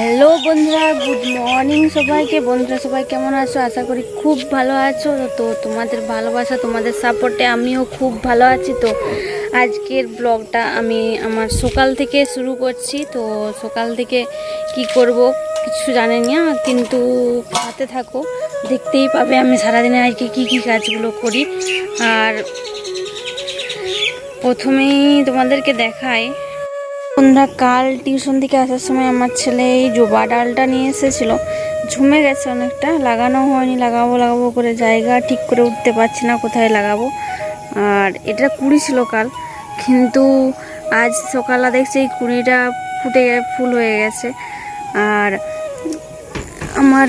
Hello বন্ধুরা, good morning সবাইকে। বন্ধুরা, সবাই কেমন আছো? আশা করি খুব ভালো আছো। তো তোমাদের ভালোবাসা, তোমাদের সাপোর্টে আমিও খুব ভালো আছি। তো আজকের ব্লগটা আমি আমার সকাল থেকে শুরু করছি। তো সকাল থেকে কি করব কিছু জানি না, কিন্তু হাতে থাকো, দেখতেই পাবে আমি সারাদিনে আজকে কি কি কাজগুলো করি। আর প্রথমেই তোমাদেরকে দেখাই বন্ধুরা, কাল টিউশন থেকে আসার সময় আমার ছেলে এই জোবা ডালটা নিয়ে এসেছিল। ঝুমে গেছে অনেকটা লাগানো হয়নি, লাগাবো লাগাবো করে জায়গা ঠিক করে উঠতে পারছি না, কোথায় লাগাবো। আর এটা কুড়ি ছিল কাল, কিন্তু আজ সকালে দেখছি এই কুড়িটা ফুটে ফুল হয়ে গেছে। আর আমার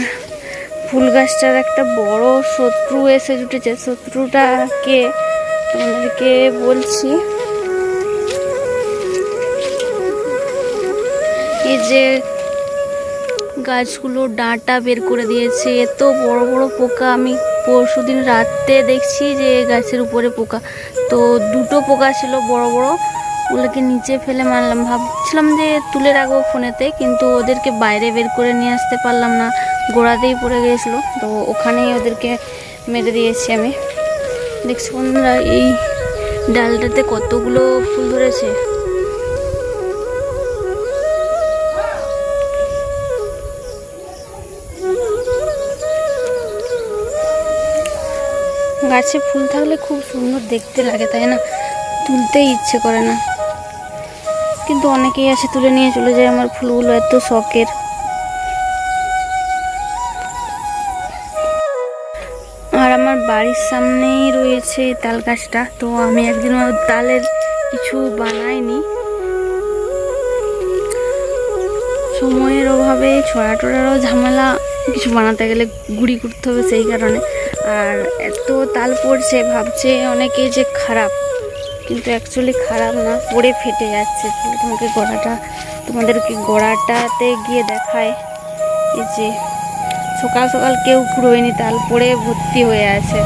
ফুল গাছটার একটা বড় শত্রু এসে জুটেছে। শত্রুটাকে তোমাদেরকে বলছি। এই যে গাছগুলো ডাঁটা বের করে দিয়েছে, এত বড় বড় পোকা। আমি পরশু দিন রাতে দেখছি যে গাছের উপরে পোকা। তো দুটো পোকা ছিল বড় বড়, ওগুলোকে নিচে ফেলে মারলাম। ভাবছিলাম যে তুলে রাখব ফোনেতে, কিন্তু ওদেরকে বাইরে বের করে নিয়ে আসতে পারলাম না। গোড়াতেই পড়ে গিয়েছিল, তো ওখানেই ওদেরকে মেরে দিয়েছি আমি। দেখছি বন্ধুরা, এই ডালটাতে কতগুলো ফুল ধরেছে? গাছে ফুল থাকলে খুব সুন্দর দেখতে লাগে, তাই না? তুলতেই ইচ্ছে করে না। কিন্তু অনেকেই আসে তুলে নিয়ে চলে যায় আমার ফুলগুলো, এত শখের। আর আমার বাড়ির সামনেই রয়েছে তাল গাছটা, তো আমি একদিনও তালের কিছু বানাইনি। সময়ের অভাবে ছড়া টড়ারও ঝামেলা, কিছু বানাতে গেলে গুড়ি করতে হবে সেই কারণে। আর এত তাল পড়ছে, ভাবছে অনেকে যে খারাপ। কিন্তু অ্যাকচুয়ালি খারাপ না, পড়ে ফেটে যাচ্ছে। তোমাকে গোড়াটা তোমাদেরকে গোড়াটাতে গিয়ে দেখায়। এই যে সকাল সকাল কেউ কুড়োয়নি তাল পড়ে ভর্তি হয়ে আছে।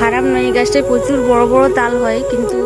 খারাপ নয় এই গাছটায় প্রচুর বড় বড় তাল হয়, কিন্তু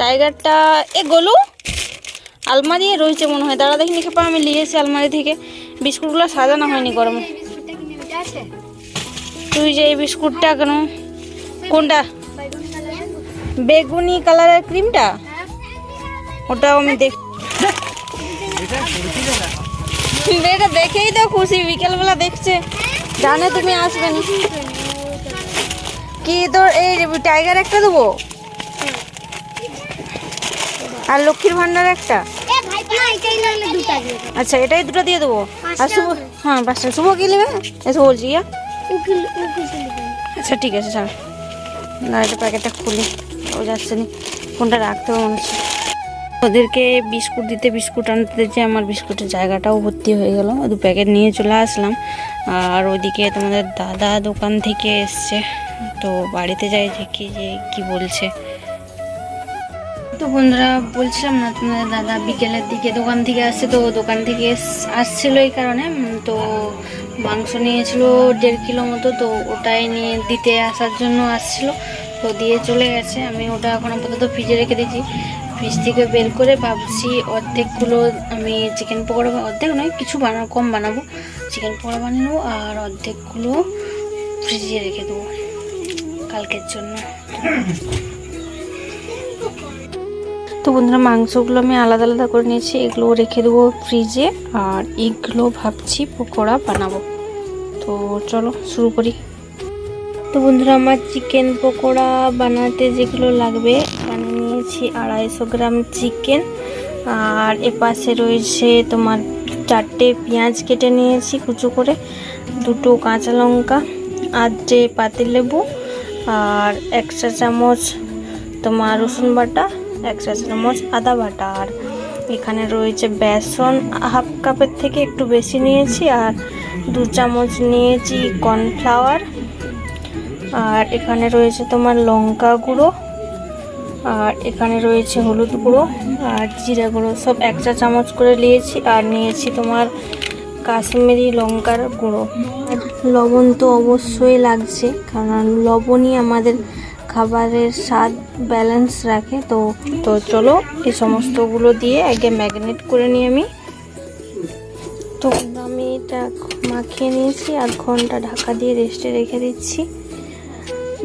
টাইগারটা এ গলু। আলমারি রয়েছে মনে হয়। দাঁড়া দেখিনি খেপা আমি নিয়ে এসেছি আলমারি থেকে। বিস্কুটগুলো সাজানো হয়নি গরমে। তুই যে এই বিস্কুটটা কেন? কোনটা? বেগুনি কালারের ক্রিমটা? ওটাও আমি দেখ এটা দেখেই তো খুশি বিকেলবেলা দেখছে। জানে তুমি আসবে না। কি তোর এই টাইগার একটা দেবো? আর লক্ষ্মীর ভান্ডার একটা? আচ্ছা এটাই দুটো দিয়ে দেবো। আর শুভ হ্যাঁ পাঁচটা। শুভ কি নেবে? এসে বলছি ইয়া। আচ্ছা ঠিক আছে স্যার না এটা প্যাকেটটা খুলি। ও যাচ্ছে না। ফোনটা রাখতে হবে মনে হচ্ছে। ওদেরকে বিস্কুট দিতে বিস্কুট আনতে দিতে আমার বিস্কুটের জায়গাটাও ভর্তি হয়ে গেল। দু প্যাকেট নিয়ে চলে আসলাম। আর ওইদিকে তোমাদের দাদা দোকান থেকে এসছে। তো বাড়িতে যাই দেখি যে কি বলছে। তো বন্ধুরা বলছিলাম না তোমাদের দাদা বিকেলের দিকে দোকান থেকে আসছে, তো দোকান থেকে আসছিল এই কারণে তো মাংস নিয়েছিল দেড় কিলো মতো, তো ওটাই নিয়ে দিতে আসার জন্য আসছিল। তো দিয়ে চলে গেছে, আমি ওটা এখন আপাতত ফ্রিজে রেখে দিয়েছি। ফ্রিজ থেকে বের করে ভাবছি অর্ধেকগুলো আমি চিকেন পকোড়া অর্ধেক নয়, কিছু বানা কম বানাবো। চিকেন পকোড়া বানিয়ে নেব আর অর্ধেকগুলো ফ্রিজে রেখে দেবো কালকের জন্য। তো বন্ধুরা মাংসগুলো আমি আলাদা আলাদা করে নিয়েছি এগুলো রেখে দেবো ফ্রিজে আর এগুলো ভাবছি পকোড়া বানাবো। তো চলো শুরু করি। তো বন্ধুরা আমার চিকেন পকোড়া বানাতে যেগুলো লাগবে এখানে নিয়েছি আড়াইশো গ্রাম চিকেন আর এপাশে রয়েছে তোমার চারটে পেঁয়াজ কেটে নিয়েছি কুচো করে, দুটো কাঁচা লঙ্কা, আধটে পাতিলেবু, আর এক চামচ তোমার রসুন বাটা এক চা চামচ আদা বাটা। আর এখানে রয়েছে বেসন। হাফ কাপের থেকে একটু বেশি নিয়েছি। আর দু চামচ নিয়েছি কর্নফ্লাওয়ার। আর এখানে রয়েছে তোমার লঙ্কা গুঁড়ো। আর এখানে রয়েছে হলুদ গুঁড়ো। আর জিরা গুঁড়ো। সব এক চা চামচ করে নিয়েছি। আর নিয়েছি তোমার কাশ্মীরি লঙ্কার গুঁড়ো। লবণ তো অবশ্যই লাগছে। কারণ লবণই আমাদের খাবারের স্বাদ ব্যালেন্স রাখে, তো তো চলো এই সমস্তগুলো দিয়ে আগে ম্যাগনেট করে নিই আমি। তো আমি এটা মাখিয়ে নিয়েছি আর ঘণ্টা ঢাকা দিয়ে রেস্টে রেখে দিচ্ছি।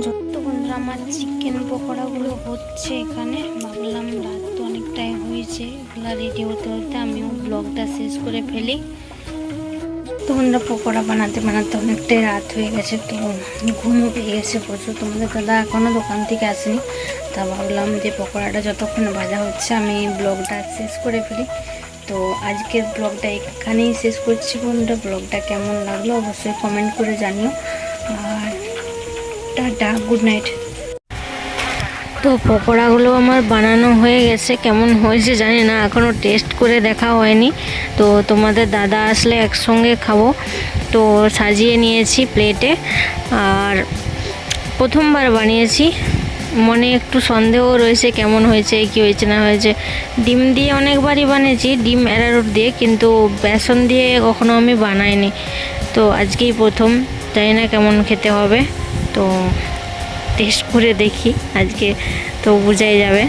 যত বন্ধুরা আমার চিকেন পকোড়াগুলো হচ্ছে এখানে, ভাবলাম রাত তো অনেকটাই হয়েছে, এগুলো রেডি হতে হতে আমিও ব্লগটা শেষ করে ফেলি। তো বন্ধুরা পকোড়া বানাতে বানাতে অনেকটাই রাত হয়ে গেছে, তো ঘুমও পেয়ে গেছে প্রচুর। তোমাদের দাদা এখনও দোকান থেকে আসেনি, তা ভাবলাম যে পকোড়াটা যতক্ষণ ভাজা হচ্ছে আমি ব্লগটা শেষ করে ফেলি। তো আজকের ব্লগটা এখানেই শেষ করছি বন্ধুরা। ব্লগটা কেমন লাগল অবশ্যই কমেন্ট করে জানিও। আর টাটা গুড নাইট তো পকোড়াগুলো আমার বানানো হয়ে গেছে। কেমন হয়েছে জানি না এখনও টেস্ট করে দেখা হয়নি। তো তোমাদের দাদা আসলে একসঙ্গে খাব। তো সাজিয়ে নিয়েছি প্লেটে আর প্রথমবার বানিয়েছি। মনে একটু সন্দেহ রয়েছে কেমন হয়েছে, কি হয়েছে, না হয়েছে। ডিম দিয়ে অনেকবারই বানিয়েছি, ডিম অ্যারারুট দিয়ে, কিন্তু বেসন দিয়ে কখনো আমি বানাইনি। তো আজকেই প্রথম, জানি না কেমন খেতে হবে। তো টেস্ট করে দেখি আজকে তো বোঝাই যাবে।